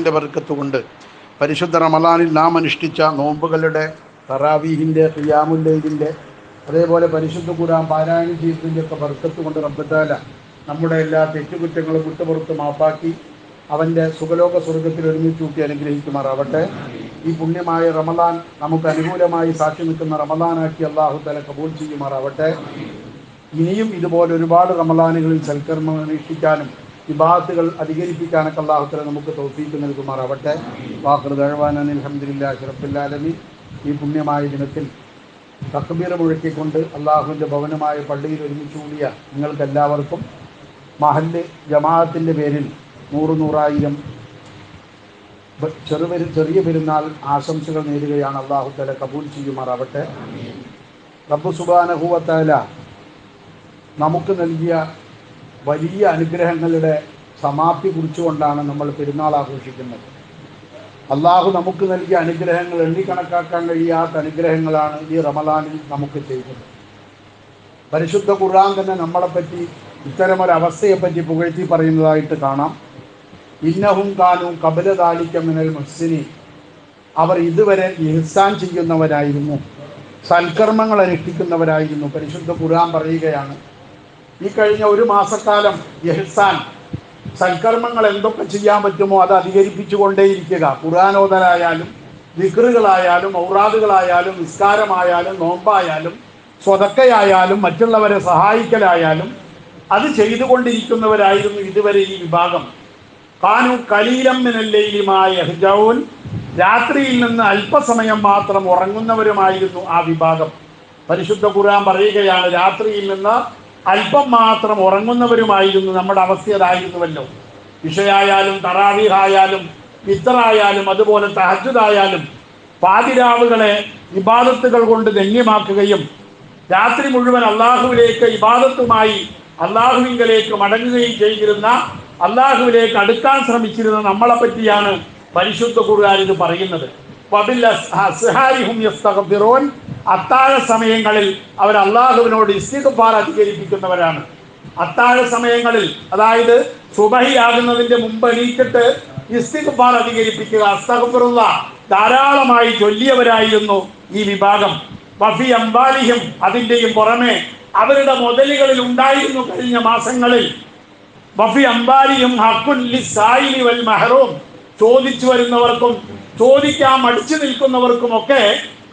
ന്റെ ബർക്കത്ത് കൊണ്ട് പരിശുദ്ധ റമലാനിൽ നാം അനുഷ്ഠിച്ച നോമ്പുകളുടെ തറാവീഹിന്റെ ഖിയാമുല്ലൈലിന്റെ അതേപോലെ പരിശുദ്ധ കൂടാൻ പാരായണം ചെയ്തതിന്റെ ഒക്കെ ബർക്കത്ത് കൊണ്ട് റബ്ബത്താല നമ്മുടെ എല്ലാ തെറ്റുകുറ്റങ്ങളും വിട്ടുപുറത്ത് മാപ്പാക്കി അവന്റെ സുഖലോക സ്വർഗത്തിൽ ഒരുമിച്ച് കൂട്ടി അനുഗ്രഹിക്കുമാറാവട്ടെ. ഈ പുണ്യമായ റമലാൻ നമുക്ക് അനുകൂലമായി സാക്ഷി നിൽക്കുന്ന റമലാനാക്കി അള്ളാഹു തല കബൂൽ ചെയ്യുമാറാവട്ടെ. ഇനിയും ഇതുപോലെ ഒരുപാട് റമലാനുകളിൽ സൽക്കർമ്മം അനുഷ്ഠിക്കാനും വിഭാഗത്തുകൾ അധികരിപ്പിക്കാനൊക്കെ അള്ളാഹുത്തല നമുക്ക് തോഫീക്ക് നൽകുമാറാവട്ടെ. വാഹൃദ് അഴവാനൻ അലഹമില്ല ഷിറഫുല്ലാലമി ഈ പുണ്യമായ ദിനത്തിൽ തക്ബീർ മുഴക്കിക്കൊണ്ട് അള്ളാഹുവിന്റെ ഭവനമായ പള്ളിയിൽ ഒരുമിച്ച് കൂടിയ നിങ്ങൾക്കെല്ലാവർക്കും മഹൽ മഹല്ല് ജമാഅത്തിന്റെ പേരിൽ നൂറ് നൂറായിരം ചെറുപെരു ചെറിയ പെരുന്നാൾ ആശംസകൾ നേരുകയാണ് അള്ളാഹു തല കബൂൽ ചെയ്യുമാറാവട്ടെ. റബ്ബു സുബാനഹുവത്താല നമുക്ക് നൽകിയ വലിയ അനുഗ്രഹങ്ങളുടെ സമാപ്തി കുറിച്ചുകൊണ്ടാണ് നമ്മൾ പെരുന്നാൾ ആഘോഷിക്കുന്നത്. അള്ളാഹു നമുക്ക് നൽകിയ അനുഗ്രഹങ്ങൾ എണ്ണിക്കണക്കാക്കാൻ കഴിയാത്ത അനുഗ്രഹങ്ങളാണ് ഈ റമദാനിൽ നമുക്ക് ചെയ്തത്. പരിശുദ്ധ ഖുർആൻ തന്നെ നമ്മളെപ്പറ്റി ഇത്തരമൊരവസ്ഥയെപ്പറ്റി പുകഴ്ത്തി പറയുന്നതായിട്ട് കാണാം. ഇന്നഹും കാനും കബലതാലിക്കമിനൽ മുഹ്സിനി അവർ ഇതുവരെ ഇഹ്സാൻ ചെയ്യുന്നവരായിരുന്നു സൽക്കർമ്മങ്ങൾ അനുഷ്ഠിക്കുന്നവരായിരുന്നു പരിശുദ്ധ ഖുർആൻ പറയുകയാണ്. ഈ കഴിഞ്ഞ ഒരു മാസക്കാലം യഹ്സാൻ സൽക്കർമ്മങ്ങൾ എന്തൊക്കെ ചെയ്യാൻ പറ്റുമോ അത് അധികരിപ്പിച്ചുകൊണ്ടേയിരിക്കുക. ഖുർആാനോദരായാലും വിക്രുകളായാലും ഔറാദുകളായാലും നിസ്കാരമായാലും നോമ്പായാലും സ്വതക്കയായാലും മറ്റുള്ളവരെ സഹായിക്കലായാലും അത് ചെയ്തുകൊണ്ടിരിക്കുന്നവരായിരുന്നു ഇതുവരെ ഈ വിഭാഗം. കാനു കലീലമ്മിനല്ലയിലുമായ ഹിജൗൻ രാത്രിയിൽ നിന്ന് അല്പസമയം മാത്രം ഉറങ്ങുന്നവരുമായിരുന്നു ആ വിഭാഗം. പരിശുദ്ധ ഖുർആൻ പറയുകയാണ് രാത്രിയിൽ നിന്ന് അല്പം മാത്രം ഉറങ്ങുന്നവരുമായിരുന്നു നമ്മുടെ അവസ്ഥ അതായിരുന്നുവല്ലോ വിഷയായാലും തറാവീഹായാലും ഇത്തറായാലും അതുപോലെ തഹജുദായാലും പാതിരാവുകളെ ഇബാദത്തുകൾ കൊണ്ട് ധന്യമാക്കുകയും രാത്രി മുഴുവൻ അള്ളാഹുവിലേക്ക് ഇബാദത്തുമായി അള്ളാഹുവിങ്കലേക്ക് മടങ്ങുകയും ചെയ്തിരുന്ന അള്ളാഹുവിലേക്ക് അടുക്കാൻ ശ്രമിച്ചിരുന്ന നമ്മളെ പറ്റിയാണ് പരിശുദ്ധ ഖുർആൻ ഇത് പറയുന്നത്. അത്താഴ സമയങ്ങളിൽ അവർ അള്ളാഹുവിനോട് ഇസ്തിഗ്ഫാർ അധികരിപ്പിക്കുന്നവരാണ്. അത്താഴ സമയങ്ങളിൽ അതായത് സുബഹിയാകുന്നതിന്റെ മുമ്പ് എണീറ്റിട്ട് ഇസ്തിഗ്ഫാർ അധികരിപ്പിക്കുക അസ്തഗ്ഫിറുള്ള ധാരാളമായി ചൊല്ലിയവരായിരുന്നു ഈ വിഭാഗം. വഫി അംബാലിയും അതിന്റെയും പുറമെ അവരുടെ മുതലുകളിൽ ഉണ്ടായിരുന്നു കഴിഞ്ഞ മാസങ്ങളിൽ. വഫി അംബാലിയും ഹക്കുൻ സായിലി വൽ മെഹറും ചോദിച്ചു വരുന്നവർക്കും ചോദിക്കാൻ മടിച്ചു നിൽക്കുന്നവർക്കും ഒക്കെ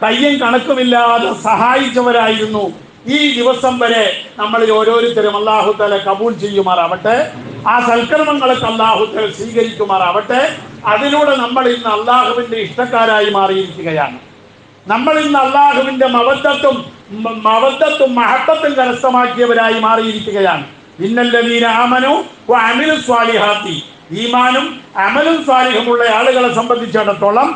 കയ്യും കണക്കുമില്ലാതെ സഹായിച്ചവരായിരുന്നു ഈ ദിവസം വരെ നമ്മളിൽ ഓരോരുത്തരും അള്ളാഹു തല കബൂൽ ചെയ്യുമാറാവട്ടെ ആ സൽക്കർമ്മങ്ങളൊക്കെ അള്ളാഹു തല സ്വീകരിക്കുമാറാവട്ടെ അതിലൂടെ നമ്മൾ ഇന്ന് അള്ളാഹുവിന്റെ ഇഷ്ടക്കാരായി മാറിയിരിക്കുകയാണ്. നമ്മൾ ഇന്ന് അള്ളാഹുവിന്റെ മവത്വത്തും മവദ്ധത്തും മഹത്വത്തും കരസ്ഥമാക്കിയവരായി മാറിയിരിക്കുകയാണ്. ഇന്നല്ല ആമനു അമിലും സ്വാലിഹാത്തി ഈമാനും അമലും സ്വാലിഹമുള്ള ആളുകളെ സംബന്ധിച്ചിടത്തോളം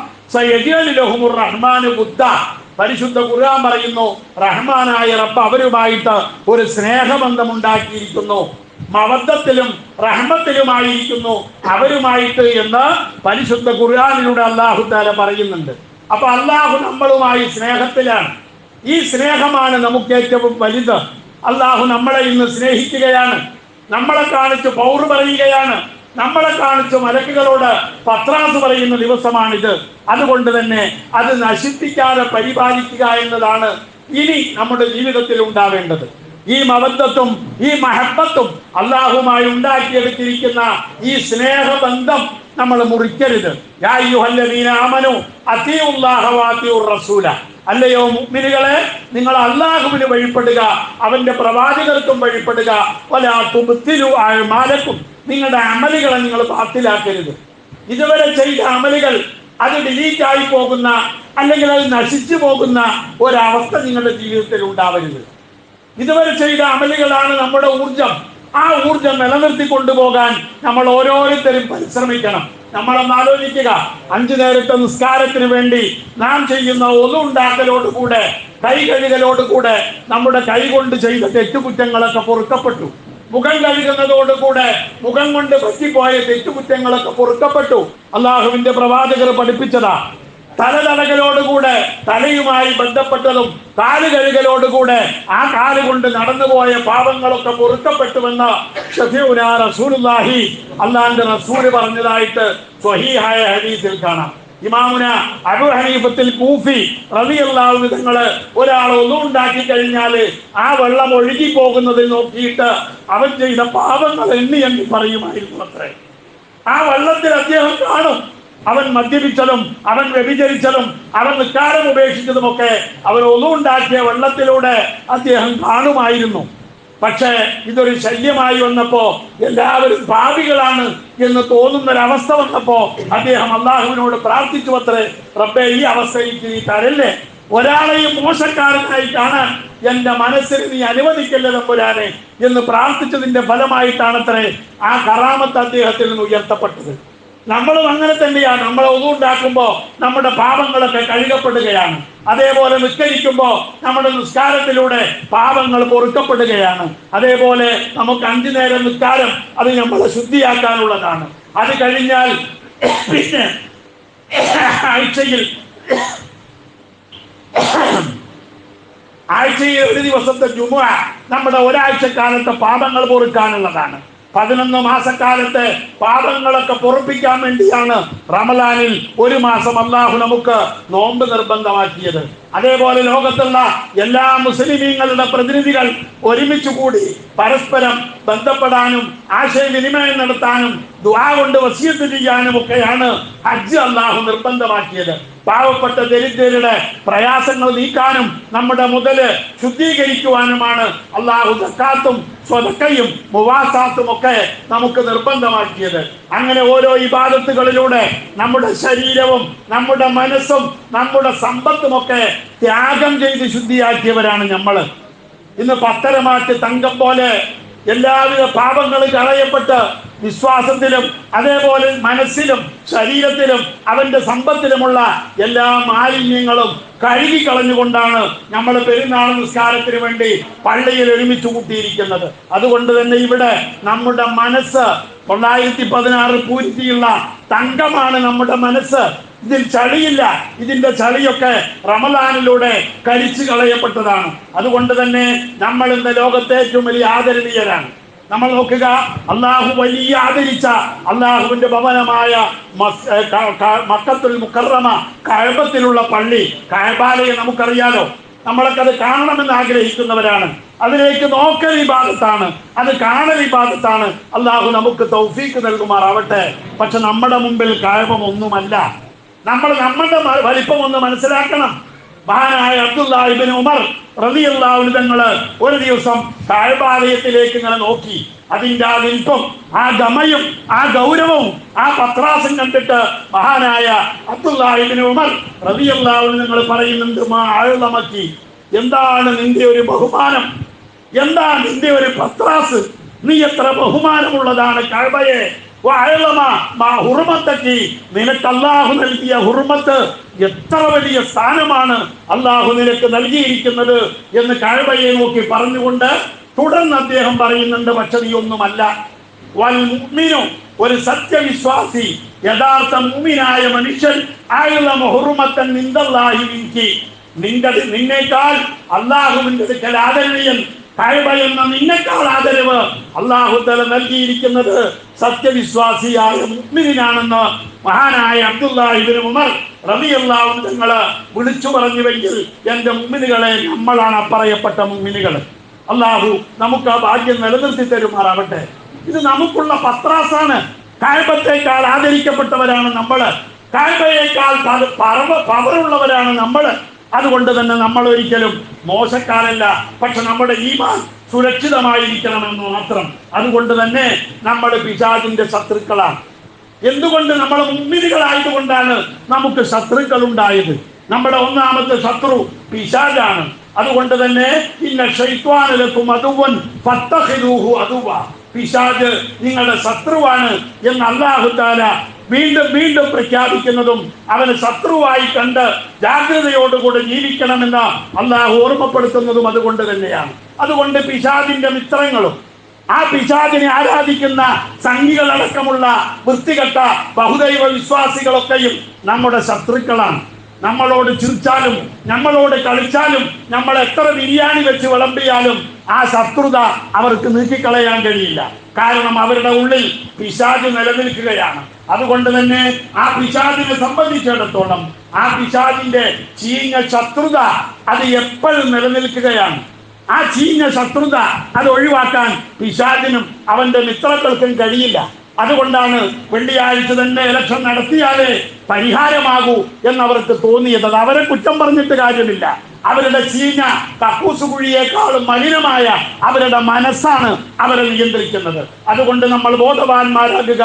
പരിശുദ്ധ ഖുർആൻ പറയുന്നു റഹ്മാനായ റബ്ബ് അവരുമായിട്ട് ഒരു സ്നേഹബന്ധം ഉണ്ടാക്കിയിരിക്കുന്നു മവദ്ധത്തിലും റഹ്മത്തിലുമായിരിക്കുന്നു അവരുമായിട്ട് എന്ന് പരിശുദ്ധ ഖുർആാനിലൂടെ അള്ളാഹു താല പറയുന്നുണ്ട്. അപ്പൊ അള്ളാഹു നമ്മളുമായി സ്നേഹത്തിലാണ്. ഈ സ്നേഹമാണ് നമുക്ക് ഏറ്റവും വലുത്. അള്ളാഹു നമ്മളെ ഇന്ന് സ്നേഹിക്കുകയാണ്. നമ്മളെ കാണിച്ച് പൗർ പറയുകയാണ്. നമ്മളെ കാണിച്ച മലക്കുകളോട് പത്രാസ് പറയുന്ന ദിവസമാണിത്. അതുകൊണ്ട് തന്നെ അത് നശിപ്പിക്കാതെ പരിപാലിക്കുക എന്നതാണ് ഇനി നമ്മുടെ ജീവിതത്തിൽ ഉണ്ടാവേണ്ടത്. ഈ മവത്വത്തും ഈ മഹബത്തും അള്ളാഹുമായി ഉണ്ടാക്കിയെടുത്തിരിക്കുന്ന ഈ സ്നേഹബന്ധം നമ്മൾ മുറിക്കരുത്. അല്ലയോ മുഅ്മിനുകളെ നിങ്ങൾ അള്ളാഹുവിന് വഴിപ്പെടുക അവന്റെ പ്രവാചകർക്കും വഴിപ്പെടുക. വലാ തുബ്തിലു അഅ്മാലക്കും. നിങ്ങളുടെ അമലുകളെ നിങ്ങൾ പാത്തിലാക്കരുത് ഇതുവരെ ചെയ്ത അമലുകൾ അത് ഡിലീറ്റ് ആയി പോകുന്ന അല്ലെങ്കിൽ അത് നശിച്ചു പോകുന്ന ഒരവസ്ഥ നിങ്ങളുടെ ജീവിതത്തിൽ ഉണ്ടാവരുത്. ഇതുവരെ ചെയ്ത അമലുകളാണ് നമ്മുടെ ഊർജം ആ ഊർജം നിലനിർത്തി കൊണ്ടുപോകാൻ നമ്മൾ ഓരോരുത്തരും പരിശ്രമിക്കണം. നമ്മളൊന്ന് ആലോചിക്കുക. അഞ്ചു നേരത്തെ നിസ്കാരത്തിന് വേണ്ടി നാം ചെയ്യുന്ന ഒന്നുണ്ടാക്കലോടുകൂടെ കൈ കഴുകലോടുകൂടെ നമ്മുടെ കൈ കൊണ്ട് ചെയ്ത തെറ്റുകുറ്റങ്ങളൊക്കെ പൊറുക്കപ്പെട്ടു. മുഖം കഴുകുന്നതോടുകൂടെ മുഖം കൊണ്ട് പറ്റിപ്പോയ തെറ്റുകുറ്റങ്ങളൊക്കെ പൊറുക്കപ്പെട്ടു. അള്ളാഹുവിന്റെ പ്രവാചകർ പഠിപ്പിച്ചതാ. തലതടകലോടുകൂടെ തലയുമായി ബന്ധപ്പെട്ടതും കാൽ കഴുകലോടുകൂടെ ആ കാൽ കൊണ്ട് നടന്നുപോയ പാപങ്ങളൊക്കെ പൊറുക്കപ്പെട്ടുവെന്ന് ഷഫീഉന റസൂലുള്ളാഹി. അള്ളാന്റെ റസൂൽ പറഞ്ഞതായിട്ട് സ്വഹീഹായ ഹദീസിൽ കാണാം. ഇമാമുന അബു ഹനീഫത്തിൽ കൂഫി റളിയല്ലാഹു വിധങ്ങൾ ഒരാൾ ഒന്നും ഉണ്ടാക്കി കഴിഞ്ഞാൽ ആ വെള്ളം ഒഴുകി പോകുന്നത് നോക്കിയിട്ട് അവൻ ചെയ്ത പാപങ്ങൾ എണ്ണി എണ്ണി പറയുമായിരുന്നു അത്രേ. ആ വെള്ളത്തിൽ അദ്ദേഹം കാണും. അവൻ മദ്യപിച്ചതും അവൻ വ്യഭിചരിച്ചതും അവൻ നിക്കാരം ഉപേക്ഷിച്ചതുമൊക്കെ അവൻ ഒന്നും ഉണ്ടാക്കിയ വെള്ളത്തിലൂടെ അദ്ദേഹം കാണുമായിരുന്നു. പക്ഷേ ഇതൊരു ശല്യമായി വന്നപ്പോ എല്ലാവരും പാപികളാണ് എന്ന് തോന്നുന്നൊരവസ്ഥ വന്നപ്പോ അദ്ദേഹം അള്ളാഹുവിനോട് പ്രാർത്ഥിച്ചു അത്രേ റബ്ബെ ഈ അവസ്ഥയിൽ നീ തരല്ലേ? ഒരാളെയും മോശക്കാരനായി കാണാൻ എന്റെ മനസ്സിന് നീ അനുവദിക്കല്ലേ തമ്പുരാനെ? എന്ന് പ്രാർത്ഥിച്ചതിന്റെ ഫലമായിട്ടാണത്രേ ആ കറാമത്ത് അദ്ദേഹത്തിൽ നിന്ന് ഉയർത്തപ്പെട്ടത്. നമ്മളും അങ്ങനെ തന്നെയാണ്. നമ്മൾ ഒന്നുണ്ടാക്കുമ്പോ നമ്മുടെ പാപങ്ങളൊക്കെ കഴുകപ്പെടുകയാണ്. അതേപോലെ നിസ്കരിക്കുമ്പോ നമ്മുടെ നിസ്കാരത്തിലൂടെ പാപങ്ങൾ പൊറുക്കപ്പെടുകയാണ്. അതേപോലെ നമുക്ക് അഞ്ചു നേരം നിസ്കാരം അത് നമ്മളെ ശുദ്ധിയാക്കാനുള്ളതാണ്. അത് കഴിഞ്ഞാൽ പിന്നെ ആഴ്ചയിൽ ആഴ്ചയിൽ ഒരു ദിവസത്തെ ജുമ നമ്മുടെ ഒരാഴ്ചക്കാലത്തെ പാപങ്ങൾ പൊറുക്കാനുള്ളതാണ്. പതിനൊന്ന് മാസക്കാലത്തെ പാപങ്ങളൊക്കെ പൊറപ്പിക്കാൻ വേണ്ടിയാണ് റമലാനിൽ ഒരു മാസം അള്ളാഹു നമുക്ക് നോമ്പ് നിർബന്ധമാക്കിയത്. അതേപോലെ ലോകത്തുള്ള എല്ലാ മുസ്ലിമീങ്ങളുടെ പ്രതിനിധികൾ ഒരുമിച്ച് കൂടി പരസ്പരം ബന്ധപ്പെടാനും ആശയവിനിമയം നടത്താനും ദുആ കൊണ്ട് വസീത്ത് ചെയ്യാനും ഒക്കെയാണ് ഹജ്ജ് അള്ളാഹു നിർബന്ധമാക്കിയത്. പാവപ്പെട്ട ദരിദ്രരുടെ പ്രയാസങ്ങൾ നീക്കാനും നമ്മുടെ മുതൽ ശുദ്ധീകരിക്കുവാനുമാണ് അള്ളാഹു സക്കാത്തും സ്വതക്കയും മുവാസാത്തും ഒക്കെ നമുക്ക് നിർബന്ധമാക്കിയത്. അങ്ങനെ ഓരോ ഇബാദത്തുകളിലൂടെ നമ്മുടെ ശരീരവും നമ്മുടെ മനസ്സും നമ്മുടെ സമ്പത്തും ഒക്കെ ത്യാഗം ചെയ്ത് ശുദ്ധിയാക്കിയവരാണ് നമ്മൾ ഇന്ന് പത്തരമാറ്റ് തങ്കം പോലെ എല്ലാവിധ പാപങ്ങളും കളയപ്പെട്ട് വിശ്വാസത്തിലും അതേപോലെ മനസ്സിലും ശരീരത്തിലും അവന്റെ സമ്പത്തിലുമുള്ള എല്ലാ മാലിന്യങ്ങളും കഴുകി കളഞ്ഞുകൊണ്ടാണ് നമ്മൾ പെരുന്നാൾ നിസ്കാരത്തിന് വേണ്ടി പള്ളിയിൽ ഒരുമിച്ച് കൂട്ടിയിരിക്കുന്നത്. അതുകൊണ്ട് തന്നെ ഇവിടെ നമ്മുടെ മനസ്സ് തൊള്ളായിരത്തി പതിനാറ് പൂരിത്തിയുള്ള തങ്കമാണ് നമ്മുടെ മനസ്സ്. ഇതിൽ ചളിയില്ല. ഇതിന്റെ ചളിയൊക്കെ റമലാനിലൂടെ കരിച്ചു കളയപ്പെട്ടതാണ്. അതുകൊണ്ട് തന്നെ നമ്മൾ ഇന്ന് ലോകത്തെ ഏറ്റവും വലിയ ആദരണീയരാണ്. നമ്മൾ നോക്കുക അള്ളാഹു വലിയ ആദരിച്ച അള്ളാഹുവിന്റെ ഭവനമായ മക്കത്തുൽ മുക്കറമ കഴബത്തിലുള്ള പള്ളി കഴബാലയെ നമുക്കറിയാലോ. നമ്മളൊക്കെ അത് കാണണമെന്ന് ആഗ്രഹിക്കുന്നവരാണ്. അതിലേക്ക് നോക്കൽ വിഭാഗത്താണ് അത് കാണൽ വിഭാഗത്താണ് അള്ളാഹു നമുക്ക് തൗഫീക്ക് നൽകുമാറാവട്ടെ. പക്ഷെ നമ്മുടെ മുമ്പിൽ കായപം ഒന്നുമല്ല. നമ്മൾ നമ്മളുടെ വലിപ്പം ഒന്ന് മനസ്സിലാക്കണം. മഹാനായ അബ്ദുല്ലാഹിബിൻ ഉമർ റബിയുള്ള തങ്ങൾ ഒരു ദിവസം താഴ്വാലയത്തിലേക്ക് ഇങ്ങനെ നോക്കി. അതിന്റെ ആ വിൽപ്പം ആ ഗമയും ആ ഗൗരവവും ആ പത്രാസും കണ്ടിട്ട് മഹാനായ അബ്ദുല്ലാഹിബിൻ ഉമർ റബിയുള്ള നിങ്ങൾ പറയുന്നുണ്ട് മാ ആഴുളമക്കി എന്താണ് നിന്റെ ഒരു ബഹുമാനം? എന്താ നിന്റെ ഒരു പത്രാസ്? നീ എത്ര ബഹുമാനമുള്ളതാണ് ഹുർമത്തക്കി നിനക്ക് അല്ലാഹു നൽകിയ ഹുർമത്ത് എത്ര വലിയ സ്ഥാനമാണ് അള്ളാഹു നിനക്ക് നൽകിയിരിക്കുന്നത് എന്ന് കഴബയെ നോക്കി പറഞ്ഞുകൊണ്ട് തുടർന്ന് അദ്ദേഹം പറയുന്നുണ്ട് പക്ഷെ നീ ഒന്നുമല്ല. ഒരു സത്യവിശ്വാസി യഥാർത്ഥ മുഅ്മിനായ മനുഷ്യൻ ആയുള്ള ഹുർമത്തൻ നിന്ദല്ലാഹി നിങ്ങൾ നിന്നേക്കാൾ അള്ളാഹുവിന്റെ ആദരണീയൻ കഴബ എന്ന നിന്നെക്കാൾ ആദരവ് അള്ളാഹു തല നൽകിയിരിക്കുന്നത് സത്യവിശ്വാസിയായ മുഗ്മിനാണെന്ന് മഹാനായ അബ്ദുല്ലാഹിബിന് ഉമർ റബിയല്ലാഹു തങ്ങൾ വിളിച്ചു പറഞ്ഞുവെങ്കിൽ എന്റെ മുമ്മിനുകളെ നമ്മളാണ് അപ്പറയപ്പെട്ട മുമ്മിനുകൾ അള്ളാഹു നമുക്ക് ആ ഭാഗ്യം നിലനിർത്തി തരുമാറാവട്ടെ. ഇത് നമുക്കുള്ള പത്രാസാണ്. കായബത്തേക്കാൾ ആദരിക്കപ്പെട്ടവരാണ് നമ്മൾ. കായബയേക്കാൾ പവറുള്ളവരാണ് നമ്മൾ. അതുകൊണ്ട് തന്നെ നമ്മൾ ഒരിക്കലും മോശക്കാരല്ല. പക്ഷെ നമ്മുടെ ഈമാൻ സുരക്ഷിതമായിരിക്കണമെന്ന് മാത്രം. അതുകൊണ്ട് തന്നെ നമ്മൾ പിശാചിന്റെ ശത്രുക്കളാണ്. എന്തുകൊണ്ട് നമ്മൾ കൊണ്ടാണ് നമുക്ക് ശത്രുക്കൾ ഉണ്ടായത് നമ്മുടെ ഒന്നാമത്തെ ശത്രു പിശാജാണ് അതുകൊണ്ട് തന്നെ ഇന്ന ഷൈത്വാനിലെത്തും അതുവൻ പത്തഹിരൂഹു അതുവ. പിശാജ് നിങ്ങളുടെ ശത്രുവാണ് എന്ന് അള്ളാഹു താല വീണ്ടും വീണ്ടും പ്രഖ്യാപിക്കുന്നതും അവന് ശത്രുവായി കണ്ട് ജാഗ്രതയോടുകൂടി ജീവിക്കണമെന്ന് അള്ളാഹു ഓർമ്മപ്പെടുത്തുന്നതും അതുകൊണ്ട് തന്നെയാണ്. അതുകൊണ്ട് പിശാദിന്റെ മിത്രങ്ങളും ആ പിശാദിനെ ആരാധിക്കുന്ന സംഘികളടക്കമുള്ള വൃത്തികെട്ട ബഹുദൈവ വിശ്വാസികളൊക്കെയും നമ്മുടെ ശത്രുക്കളാണ്. നമ്മളോട് ചിരിച്ചാലും നമ്മളോട് കളിച്ചാലും നമ്മൾ എത്ര ബിരിയാണി വെച്ച് വിളമ്പിയാലും ആ ശത്രുത അവർക്ക് നീക്കിക്കളയാൻ കഴിയില്ല. കാരണം അവരുടെ ഉള്ളിൽ പിശാജ് നിലനിൽക്കുകയാണ്. അതുകൊണ്ട് തന്നെ ആ പിശാജിനെ സംബന്ധിച്ചിടത്തോളം ആ പിശാജിന്റെ ചീഞ്ഞ ശത്രുത അത് എപ്പോഴും നിലനിൽക്കുകയാണ്. ആ ചീഞ്ഞ ശത്രുത അത് ഒഴിവാക്കാൻ പിശാജിനും അവന്റെ മിത്രങ്ങൾക്കും കഴിയില്ല. അതുകൊണ്ടാണ് വെള്ളിയാഴ്ച തന്നെ ഇലക്ഷൻ നടത്തിയാലേ പരിഹാരമാകൂ എന്നവർക്ക് തോന്നിയത് അത് അവരെ കുറ്റം പറഞ്ഞിട്ട് കാര്യമില്ല. അവരുടെ ചീഞ്ഞ കക്കൂസ് കുഴിയേക്കാളും മലിനമായ അവരുടെ മനസ്സാണ് അവരെ നിയന്ത്രിക്കുന്നത്. അതുകൊണ്ട് നമ്മൾ ബോധവാന്മാരാകുക.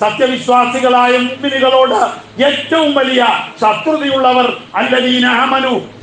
സത്യവിശ്വാസികളായ മുമ്പിനികളോട് ഏറ്റവും വലിയ ശത്രുതയുള്ളവർ അല്ലദീന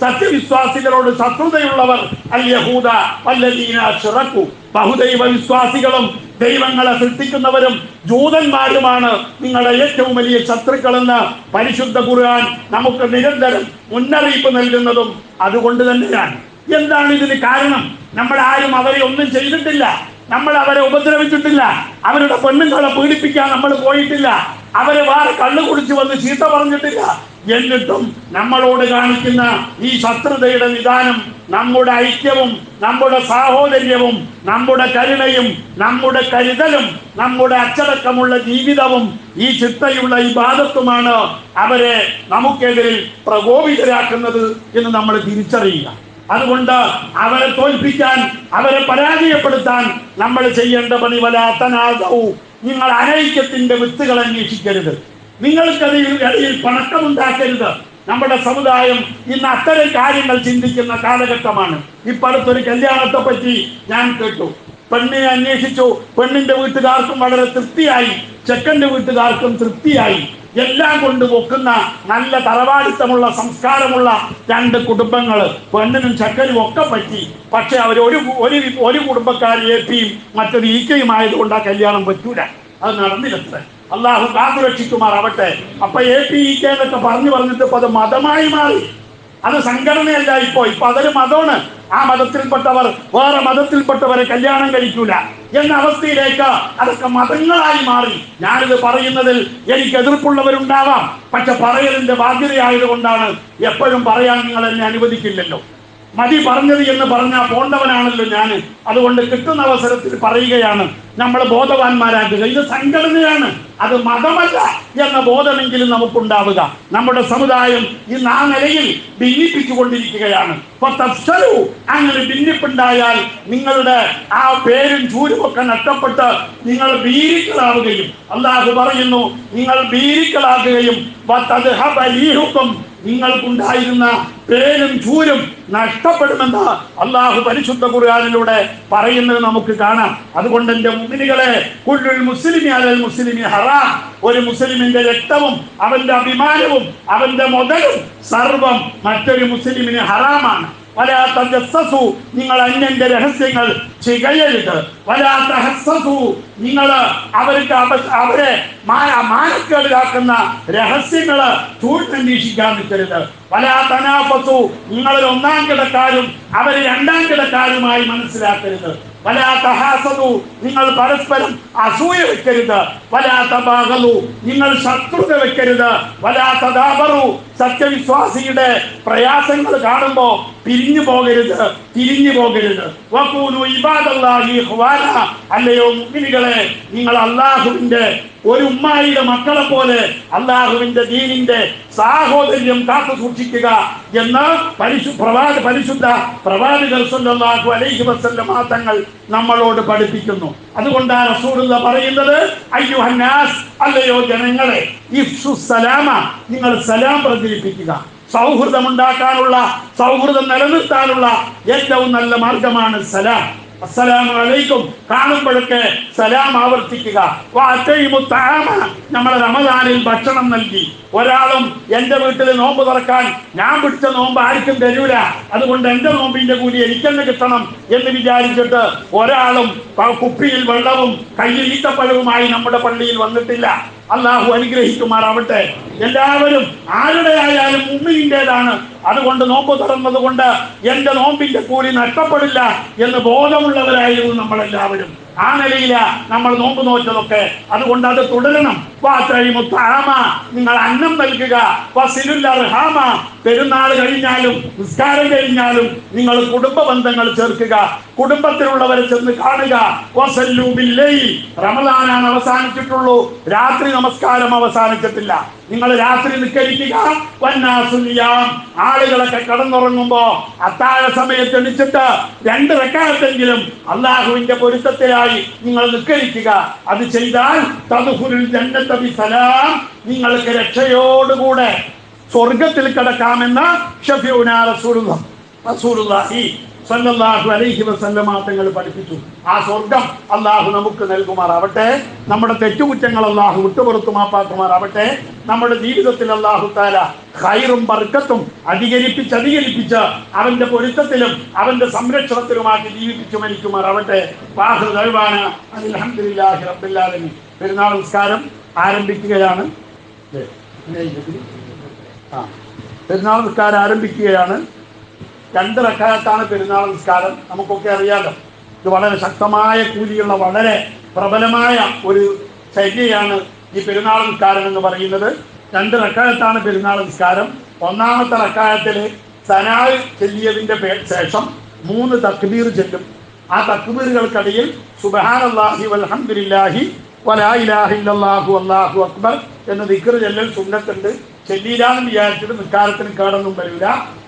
സത്യവിശ്വാസികളോട് ശത്രുതയുള്ളവർ അൽ യഹൂദ അല്ലദീന ചിറക്കു ബഹുദൈവ വിശ്വാസികളും ദൈവങ്ങളെ സൃഷ്ടിക്കുന്നവരും ജൂതന്മാരുമാണ് നിങ്ങളുടെ ഏറ്റവും വലിയ ശത്രുക്കളെന്ന് പരിശുദ്ധ ഖുർആൻ നമുക്ക് നിരന്തരം മുന്നറിയിപ്പ് നൽകുന്നതും അതുകൊണ്ട് തന്നെയാണ്. എന്താണ് ഇതിന് കാരണം? നമ്മൾ ആരും അവരെ ഒന്നും ചെയ്തിട്ടില്ല. നമ്മൾ അവരെ ഉപദ്രവിച്ചിട്ടില്ല. അവരുടെ പെണ്ണുങ്ങളെ പീഡിപ്പിക്കാൻ നമ്മൾ പോയിട്ടില്ല. അവരെ വേറെ കള്ളു കുടിച്ച് വന്ന് ചീത്ത പറഞ്ഞിട്ടില്ല. എന്നിട്ടും നമ്മളോട് കാണിക്കുന്ന ഈ ശത്രുതയുടെ നിദാനം നമ്മുടെ ഐക്യവും നമ്മുടെ സാഹോദര്യവും നമ്മുടെ കരുണയും നമ്മുടെ കരുതലും നമ്മുടെ അച്ചടക്കമുള്ള ജീവിതവും ഈ ചിട്ടയുള്ള ഈ ബാധത്വമാണ് അവരെ നമുക്കെതിരിൽ പ്രകോപിതരാക്കുന്നത് എന്ന് നമ്മൾ തിരിച്ചറിയുക. അതുകൊണ്ട് അവരെ തോൽപ്പിക്കാൻ അവരെ പരാജയപ്പെടുത്താൻ നമ്മൾ ചെയ്യേണ്ട പണി വലാത്തനാദവും നിങ്ങൾ അനൈക്യത്തിന്റെ വിത്തുകൾ അന്വേഷിക്കരുത്. നിങ്ങൾക്കതിൽ ഇടയിൽ പണക്കമുണ്ടാക്കരുത്. നമ്മുടെ സമുദായം ഇന്ന് അത്തരം കാര്യങ്ങൾ ചിന്തിക്കുന്ന കാലഘട്ടമാണ്. ഇപ്പൊ അടുത്തൊരു കല്യാണത്തെ പറ്റി ഞാൻ കേട്ടു. പെണ്ണിനെ അന്വേഷിച്ചു. പെണ്ണിന്റെ വീട്ടുകാർക്കും വളരെ തൃപ്തിയായി. ചെക്കന്റെ വീട്ടുകാർക്കും തൃപ്തിയായി. എല്ലാം കൊണ്ട് പൊക്കുന്ന നല്ല തറവാടിത്തമുള്ള സംസ്കാരമുള്ള രണ്ട് കുടുംബങ്ങൾ പെണ്ണിനും ചക്കനും ഒക്കെ പറ്റി. പക്ഷെ അവർ ഒരു ഒരു ഒരു കുടുംബക്കാർ എ പിയും മറ്റൊരു ഈക്കയും ആയതുകൊണ്ട് ആ കല്യാണം പറ്റൂല. അത് നടന്നിരുന്നത് അള്ളാഹു കാത്തുരക്ഷിക്കുമാർ ആവട്ടെ അപ്പൊ എ പി ഇ കെ എന്നൊക്കെ പറഞ്ഞു പറഞ്ഞിട്ട് അത് മതമായി മാറി. അത് സംഘടനയല്ല ഇപ്പോ. ഇപ്പൊ അതൊരു മതമാണ്. ആ മതത്തിൽപ്പെട്ടവർ വേറെ മതത്തിൽപ്പെട്ടവരെ കല്യാണം കഴിക്കൂല. എന്ന അവസ്ഥയിലേക്ക് അതൊക്കെ മതങ്ങളായി മാറി. ഞാനിത് പറയുന്നതിൽ എനിക്ക് എതിർപ്പുള്ളവരുണ്ടാവാം. പക്ഷെ പറയലിന്റെ ബാധ്യതയായതുകൊണ്ടാണ് എപ്പോഴും പറയാൻ നിങ്ങൾ എന്നെ അനുവദിക്കില്ലല്ലോ. മതി പറഞ്ഞത് എന്ന് പറഞ്ഞാൽ പോണ്ടവനാണല്ലോ ഞാൻ അതുകൊണ്ട് കിട്ടുന്ന അവസരത്തിൽ പറയുകയാണ്. നമ്മൾ ബോധവാന്മാരാക്കുക ഇത് സംഘടനയാണ്. അത് മതമല്ല എന്ന ബോധമെങ്കിലും നമുക്കുണ്ടാവുക. നമ്മുടെ സമുദായം ഇന്ന് ആ നിലയിൽ ഭിന്നിപ്പിച്ചുകൊണ്ടിരിക്കുകയാണ് അങ്ങനെ ഭിന്നിപ്പുണ്ടായാൽ നിങ്ങളുടെ ആ പേരും ചൂരുമൊക്കെ നഷ്ടപ്പെട്ട് നിങ്ങൾ ഭീരുക്കളാവുകയും അള്ളാഹു പറയുന്നു നിങ്ങൾ ഭീരുക്കളാകുകയും നിങ്ങൾക്കുണ്ടായിരുന്ന പേരും ചൂരും നഷ്ടപ്പെടുമെന്ന് അള്ളാഹു പരിശുദ്ധ ഖുർആാനിലൂടെ പറയുന്നത് നമുക്ക് കാണാം. അതുകൊണ്ട് എന്റെ മുമ്പിനികളെ കുല്ലുൽ മുസ്ലിമി അലൽ മുസ്ലിമി ഹറാം. ഒരു മുസ്ലിമിന്റെ രക്തവും അവന്റെ അഭിമാനവും അവന്റെ മുതലും സർവം മറ്റൊരു മുസ്ലിമിന് ഹറാമാണ്. വലാ തജസ്സസു നിങ്ങൾ അന്യന്റെ രഹസ്യങ്ങൾ ചികയരുത്. വരാത്ത തഹസ്സസു നിങ്ങൾ അവർക്ക് അവരെ മാനക്കേടിലാക്കുന്ന രഹസ്യങ്ങൾ ചൂഴ്ന്നന്വേഷിക്കാൻ നിൽക്കരുത്. വലാ നിങ്ങൾ നിങ്ങളിൽ ഒന്നാം കിടക്കാരും അവർ രണ്ടാം കിടക്കാരുമായി മനസ്സിലാക്കരുത്. വലാ തഹാസതു നിങ്ങൾ പരസ്പരം അസൂയ വെക്കരുത്. വലാ തബാഹലു നിങ്ങൾ ശത്രുത വെക്കരുത്. വലാ തദാബറു സത്യവിശ്വാസിയുടെ പ്രയാസങ്ങൾ കാണുമ്പോ പിരിഞ്ഞു പോകരുത് തിരിഞ്ഞു പോകരുത്. വഖൂലു ഇബാദല്ലാഹി ഇഖ്വാന. അല്ലയോ മുഗ്നികളെ നിങ്ങൾ അള്ളാഹുവിന്റെ ഒരു ഉമ്മായിയുടെ മക്കളെ പോലെ അള്ളാഹുവിന്റെ ദീനിന്റെ സാഹോദര്യം കാത്തു സൂക്ഷിക്കുക എന്ന് പരിശു പരിശുദ്ധ പ്രവാദികൾ സല്ലല്ലാഹു അലൈഹി വസല്ലമ തങ്ങൾ നമ്മളോട് പഠിപ്പിക്കുന്നു. അതുകൊണ്ടാണ് റസൂലുള്ള പറയുന്നത് അയ്യുഹന്നാസ് അല്ലയോ ജനങ്ങളെ ഇഫ്സു സലാമ നിങ്ങൾ സലാം പ്രചരിപ്പിക്കുക. സൗഹൃദം ഉണ്ടാക്കാനുള്ള സൗഹൃദം നിലനിർത്താനുള്ള ഏറ്റവും നല്ല മാർഗമാണ് സലാം. അസ്സലാമു അലൈക്കും കാണുമ്പോഴൊക്കെ സലാം ആവർത്തിക്കുക. നമ്മളെ റമദാനിൽ ഭക്ഷണം നൽകി. ഒരാളും എന്റെ വീട്ടിൽ നോമ്പ് തുറക്കാൻ ഞാൻ പിടിച്ച നോമ്പ് ആർക്കും തരൂല. അതുകൊണ്ട് എന്റെ നോമ്പിന്റെ കൂലി എനിക്കെന്നെ കിട്ടണം. എന്ന് വിചാരിച്ചിട്ട് ഒരാളും കുപ്പിയിൽ വെള്ളവും കയ്യിൽ ഈത്തപ്പഴവുമായി നമ്മുടെ പള്ളിയിൽ വന്നിട്ടില്ല. അള്ളാഹു അനുഗ്രഹിക്കുമാറാവട്ടെ. എല്ലാവരും ആരുടെ ആയാലും ഉമ്മിന്റെതാണ് അതുകൊണ്ട് നോമ്പ് തുറന്നത് കൊണ്ട് എന്റെ നോമ്പിന്റെ കൂലി നഷ്ടപ്പെടില്ല എന്ന് ബോധമുള്ളവരായിരുന്നു നമ്മളെല്ലാവരും. ആ നിലയില നമ്മൾ നോമ്പ് നോറ്റതൊക്കെ. അതുകൊണ്ട് അത് തുടരണം. നിങ്ങൾ അന്നം നൽകുക. പെരുന്നാൾ കഴിഞ്ഞാലും നിസ്കാരം കഴിഞ്ഞാലും നിങ്ങൾ കുടുംബ ബന്ധങ്ങൾ ചേർക്കുക. കുടുംബത്തിലുള്ളവരെ ചെന്ന് കാണുക. റമദാനാണ് അവസാനിച്ചിട്ടുള്ളൂ. രാത്രി നമസ്കാരം അവസാനിച്ചിട്ടില്ല. നിങ്ങൾ രാത്രി നിസ്കരിക്കുക. ആളുകളൊക്കെ കടന്നുറങ്ങുമ്പോ അത്താഴ സമയത്ത് എണിച്ചിട്ട് രണ്ട് റെക്കാലത്തെങ്കിലും അള്ളാഹുവിന്റെ പൊരുത്തത്തിലായി നിങ്ങൾ നിസ്കരിക്കുക. അത് ചെയ്താൽ തതുഹുരുൽ ജന്നത്തബി സലാം നിങ്ങൾക്ക് രക്ഷയോടുകൂടെ സ്വർഗത്തിൽ കിടക്കാമെന്ന് റസൂലുള്ള റസൂലുള്ളാഹി അലൈഹി വസല്ലമ തങ്ങൾ പഠിപ്പിച്ചു. ആ സ്വർഗം അള്ളാഹു നമുക്ക് നൽകുമാറാവട്ടെ. നമ്മുടെ തെറ്റുകുറ്റങ്ങൾ അള്ളാഹു വിട്ടുപുറത്തു മാപ്പാക്കുമാറാവട്ടെ. നമ്മുടെ ജീവിതത്തിൽ അള്ളാഹു താല ഹൈറും ബർക്കത്തും അധികരിപ്പിച്ച് അധികരിപ്പിച്ച് അവന്റെ പൊരുത്തത്തിലും അവന്റെ സംരക്ഷണത്തിലുമാക്കി ജീവിപ്പിച്ചു മരിക്കുമാറാവട്ടെ. പെരുന്നാൾ നിസ്കാരം ആരംഭിക്കുകയാണ്. ആ. പെരുന്നാൾ നിസ്കാരം ആരംഭിക്കുകയാണ്. രണ്ട് റക്കാലത്താണ് പെരുന്നാൾ നിസ്കാരം. നമുക്കൊക്കെ അറിയാലോ ഇത് വളരെ ശക്തമായ കൂലിയുള്ള വളരെ പ്രബലമായ ഒരു ശൈലിയാണ് ഈ പെരുന്നാൾ നിസ്കാരം എന്ന് പറയുന്നത്. രണ്ട് റക്കാലത്താണ് പെരുന്നാൾ നിസ്കാരം. ഒന്നാമത്തെ റക്കാലത്തിൽ സനാൾ ചെല്ലിയതിന്റെ ശേഷം മൂന്ന് തക്ബീർ ചെല്ലും. ആ തക്ബീറുകൾക്കിടയിൽ സുബഹാനല്ലാഹി വൽഹംദുലില്ലാഹി വലാ അള്ളാഹു അക്ബർ എന്ന ദിക്ർ ചെല്ലൽ സുന്നത്തുണ്ട്. ചെല്ലിയിലാണെന്ന് വിചാരിച്ചിട്ട് നിസ്കാരത്തിന് കേടൊന്നും വരില്ല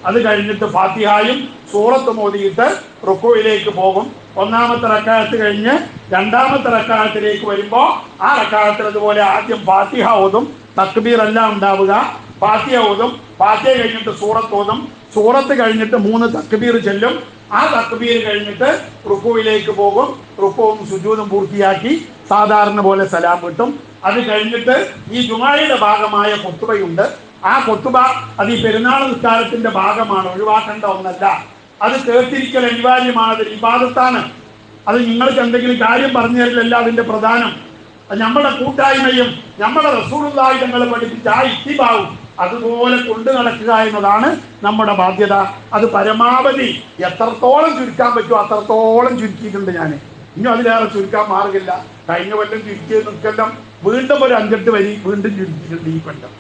അത് കഴിഞ്ഞിട്ട് ഫാത്തിഹായും സൂറത്ത് മോദിയിട്ട് റുക്കോയിലേക്ക് പോകും. ഒന്നാമത്തെ റക്കാലത്ത് കഴിഞ്ഞ് രണ്ടാമത്തെ റക്കാലത്തിലേക്ക് വരുമ്പോൾ ആ റക്കാലത്തിൽ അതുപോലെ ആദ്യം ഫാത്തിഹ ഓതും തക്ബീർ എല്ലാം ഉണ്ടാവുക. ഫാത്തിഹ ഓതും ഫാത്തിഹ കഴിഞ്ഞിട്ട് സൂറത്ത് ഓതും സൂറത്ത് കഴിഞ്ഞിട്ട് മൂന്ന് തക്ബീർ ചെല്ലും. ആ തക്ബീർ കഴിഞ്ഞിട്ട് റുക്കുവിലേക്ക് പോകും. റുക്കുവും സുജൂതും പൂർത്തിയാക്കി സാധാരണ പോലെ സലാം കിട്ടും. അത് കഴിഞ്ഞിട്ട് ഈ ജുമായയുടെ ഭാഗമായ കൊത്തുബയുണ്ട് ആ കൊത്തുബ അത് ഈ പെരുന്നാൾ നിസ്കാരത്തിന്റെ ഭാഗമാണ് ഒഴിവാക്കേണ്ട ഒന്നല്ല. അത് കേട്ടിരിക്കൽ അനിവാര്യമാണ് അത് വിവാദത്താണ് അത് നിങ്ങൾക്ക് എന്തെങ്കിലും കാര്യം പറഞ്ഞു തരില്ലല്ല അതിന്റെ പ്രധാനം. നമ്മുടെ കൂട്ടായ്മയും നമ്മുടെ റസൂളുള്ളാഹി തങ്ങൾ പഠിപ്പിച്ച ആ ഇത്തിബാവും അതുപോലെ കൊണ്ടു നടക്കുക എന്നതാണ് നമ്മുടെ ബാധ്യത. അത് പരമാവധി എത്രത്തോളം ചുരുക്കാൻ പറ്റുമോ അത്രത്തോളം ചുരുക്കിയിട്ടുണ്ട് ഞാൻ ഇനി അതിലേറെ ചുരുക്കാൻ മാർഗമില്ല. കഴിഞ്ഞ കൊല്ലം ചുരുക്കിയ നിൽക്കെല്ലാം വീണ്ടും ഒരു അഞ്ചെട്ട് വരി വീണ്ടും ചുരുക്കിയിട്ടുണ്ട് ഈ കൊല്ലം.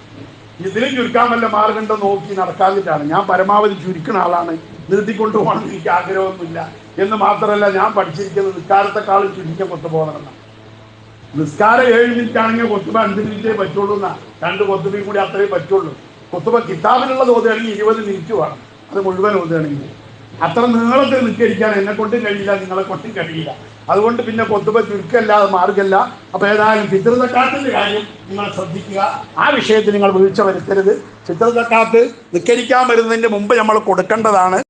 ഇതിലും ചുരുക്കാൻ വല്ല മാർഗമുണ്ടോ നോക്കി നടക്കാതിട്ടാണ് ഞാൻ പരമാവധി ചുരുക്കുന്ന ആളാണ്. നിർത്തിക്കൊണ്ടു പോകണമെന്ന് എനിക്ക് ആഗ്രഹമൊന്നുമില്ല. എന്ന് മാത്രമല്ല ഞാൻ പഠിച്ചിരിക്കുന്നത് നിസ്കാരത്തെക്കാളും ചുരുക്കം കൊത്തുപോകണമെന്നാണ് നിസ്കാരം ഏഴ് മിനിറ്റ് ആണെങ്കിൽ കൊത്തുബ അഞ്ച് മിനിറ്റേ പറ്റുള്ളൂ എന്നാ. രണ്ട് കൊത്തുബയും കൂടി അത്രേ പറ്റുള്ളൂ. കൊത്തുബ കിതാബിലുള്ളത് ഓതുകയാണെങ്കിൽ ഇരുപത് മിനിറ്റ് വേണം. അത് മുഴുവൻ ഓതുകയാണെങ്കിൽ. അത്ര നീളത്തിൽ നിൽക്കരിക്കാൻ എന്നെ കൊണ്ടും കഴിയില്ല നിങ്ങളെ കൊണ്ടും കഴിയില്ല. അതുകൊണ്ട് പിന്നെ കൊത്തുബ ചുരുക്കല്ലാതെ മാർഗല്ല. അപ്പൊ ഏതായാലും ചിത്രതക്കാത്തിന്റെ കാര്യം നിങ്ങൾ ശ്രദ്ധിക്കുക. ആ വിഷയത്തിൽ നിങ്ങൾ വീഴ്ച വരുത്തരുത്. ചിത്രതക്കാത്ത് നിസ്കരിക്കാൻ വരുന്നതിന്റെ മുമ്പ് നമ്മൾ കൊടുക്കേണ്ടതാണ്.